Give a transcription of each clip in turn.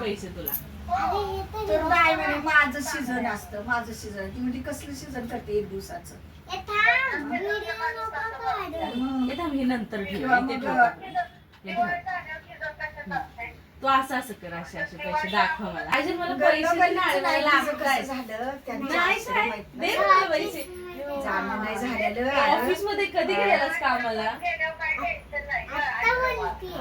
पैसे तुला. तर नाही म्हणे माझं सीझन असतं माझं सीझन ती म्हणजे कसलं सीझन करते एक दिवसाचं? हे थांब, हे नंतर ठेव किंवा ते मग ठेव. हे ठेव. तू असं असं कर असे असे पैसे दाखव मला. अजून मला पैसे नाही नाही लागत तिचं कसं झालं? नाही? माहीत दे नाही. मला पैसे. जाणं नाही झालेलं ऑफिसमध्ये कधी गेलेलास कामाला?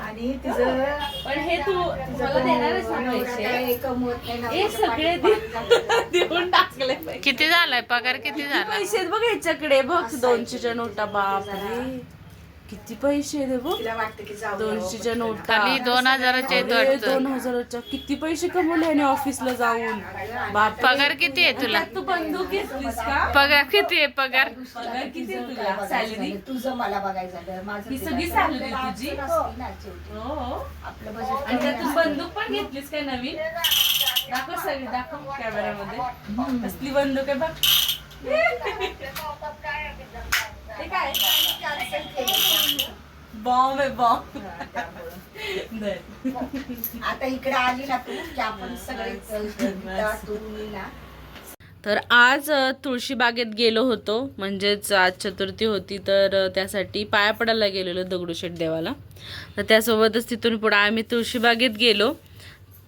आणि तिचं पण हे तू मला देणारच ना पैसे. कमवत नाही हे सगळे दे- देऊन टाकले पैसे. किती झालाय? पगार किती झाला? पैसे आहेत बघ ह्याच्याकडे? बघ दोनशेच्या नोटा बापरे. किती पैसे दे बघ? तिला वाटतं की जाऊ दोनशेच्या नोटा. दोन हजाराचे आहेत अरे, वाटतं. दोन हजाराच्या. किती पैसे कमवले आणि ऑफिसला जाऊन? बाप पगार किती आहे तुला? तू बंदूक घेतलीस का? पगार किती आहे पगार? पगार किती आहे तुला? सॅलरी? तुझं मला बघायचं माझं ही सगळी तुझी? हो हो. आपलं बजेट आणि त्यातून बंदूक पण घेतलीस काय नवीन? दाखव सगळी दाखव कॅमेऱ्यामध्ये कसली बंदूक आहे बघ. बॉम्ब आहे. बॉम्ब आता इकडे आली ना तू की आपण सगळे ना. तर आज तुळशीबागेत गेलो होतो. म्हणजेच आज चतुर्थी होती तर त्यासाठी पाया पडायला गेलेलो दगडूशेठ देवाला. तर त्यासोबतच तिथून पुढं आम्ही तुळशीबागेत गेलो.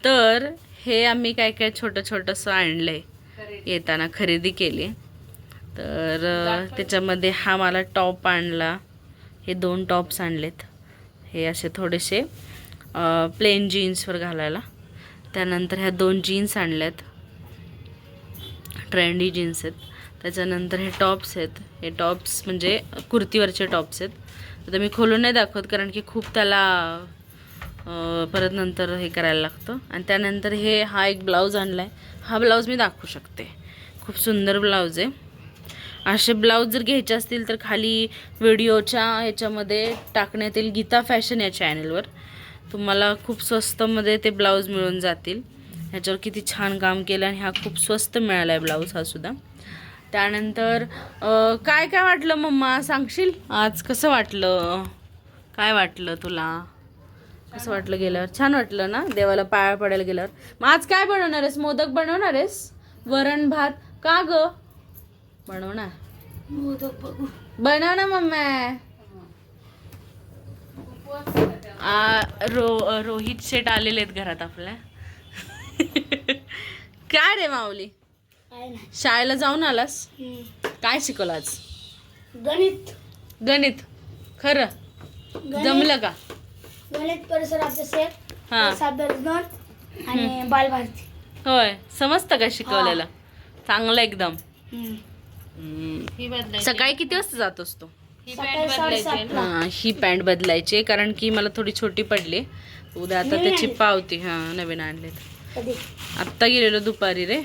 तर हे आम्ही काय काय छोटं छोटंसं आणलं आहे येताना खरेदी केली. तर त्याच्यामध्ये हा मला टॉप आणला. हे दोन टॉप्स आणलेत. हे असे थोडेसे प्लेन जीन्सवर घालायला. त्यानंतर ह्या दोन जीन्स आणल्यात. ट्रेंडी जीन्स आहेत. त्याच्यानंतर हे टॉप्स आहेत. हे टॉप्स म्हणजे कुर्तीवरचे टॉप्स आहेत. आता मी खोलून नाही दाखवत कारण की खूप त्याला परत नंतर हे करायला लागतं. आणि त्यानंतर हे हा एक ब्लाऊज आणला आहे हा ब्लाऊज मी दाखवू शकते. खूप सुंदर ब्लाऊज आहे. असे ब्लाऊज जर घ्यायचे असतील तर खाली व्हिडिओच्या ह्याच्यामध्ये टाकण्यात येईल गीता फॅशन या चॅनलवर. तुम्हाला खूप स्वस्तमध्ये ते ब्लाऊज मिळून जातील. ह्याच्यावर किती छान काम केलं आणि हा खूप स्वस्त मिळाला आहे ब्लाऊज हा सुद्धा. त्यानंतर काय काय वाटलं मम्मा? सांगशील? आज कसं वाटलं? काय वाटलं तुला? कसं वाटलं गेल्यावर? छान वाटलं ना? देवाला पाया पडायला गेल्यावर. मग आज काय बनवणार आहेस? मोदक बनवणार आहेस? वरण भात? का गं? बनवणार बनव ना मम्मी. आ, रो रोहित शेट आलेले आहेत घरात आपल्या. काय रे माऊली? शाळेला जाऊन आलास? काय शिकवलं आज? गणित. गणित. खरं? जमलं का? गणित परिसर हा. आणि बालभारती. होय. समजतं का शिकवलेलं? चांगलं एकदम. हम्म. हम्म. ही बदलायची. सकाळी किती वाजता जातोस तू ही पॅन्ट बदलायची. हा, ही कारण की मला थोडी छोटी पडली. उद्या आता त्याची? पावती हा नवीन आणलेत. आत्ता गेलेलो दुपारी रे.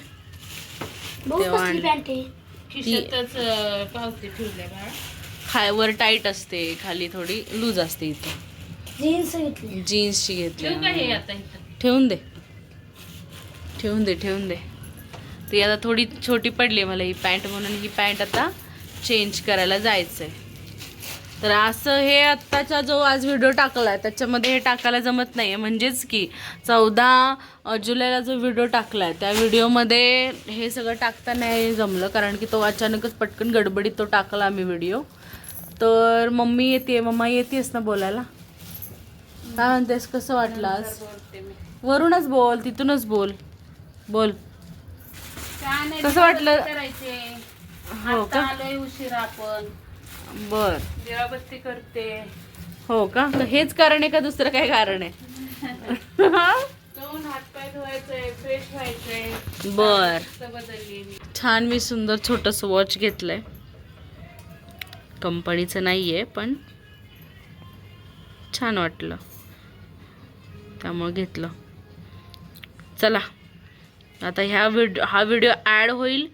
तेव्हा आणली. पावती बाळा खायवर टाईट असते खाली थोडी लूज असते इथे. जीन्स घेतली. जीन्सची घेतली. ठेवून दे. ठेवून दे ठेवून दे. ती आता थोडी छोटी पडली मला ही पॅन्ट म्हणून. ही पॅन्ट आता चेंज करायला जायचं आहे तर असं हे आत्ताचा जो आज व्हिडिओ टाकला आहे त्याच्यामध्ये हे टाकायला जमत नाही आहे म्हणजेच की चौदा जुलैला जो व्हिडिओ टाकला आहे त्या व्हिडिओमध्ये हे सगळं टाकता नाही जमलं. कारण की तो अचानकच पटकन गडबडीत तो टाकला आम्ही व्हिडिओ तर मम्मी येते मम्मा येतेस ना बोलायला? काय म्हणतेस? कसं वाटलं आज? वरूनच बोल तिथूनच बोल. बोल. कसं वाटलं? करायचे. हो का? आलोय उशिरा आपण. बर. करते. हो का? तर हेच कारण आहे का दुसरं काय कारण आहे? बर. छान मी. सुंदर छोटस वॉच घेतलंय. कंपनीचं नाही आहे पण छान वाटलं. त्यामुळे घेतलं. चला. आता ह्या व्हिडिओ हा व्हिडिओ ॲड होईल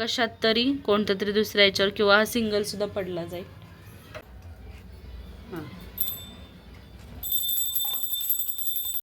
कशात तरी कोणत्या तरी दुसऱ्या याच्यावर किंवा हा सिंगलसुद्धा पडला जाईल.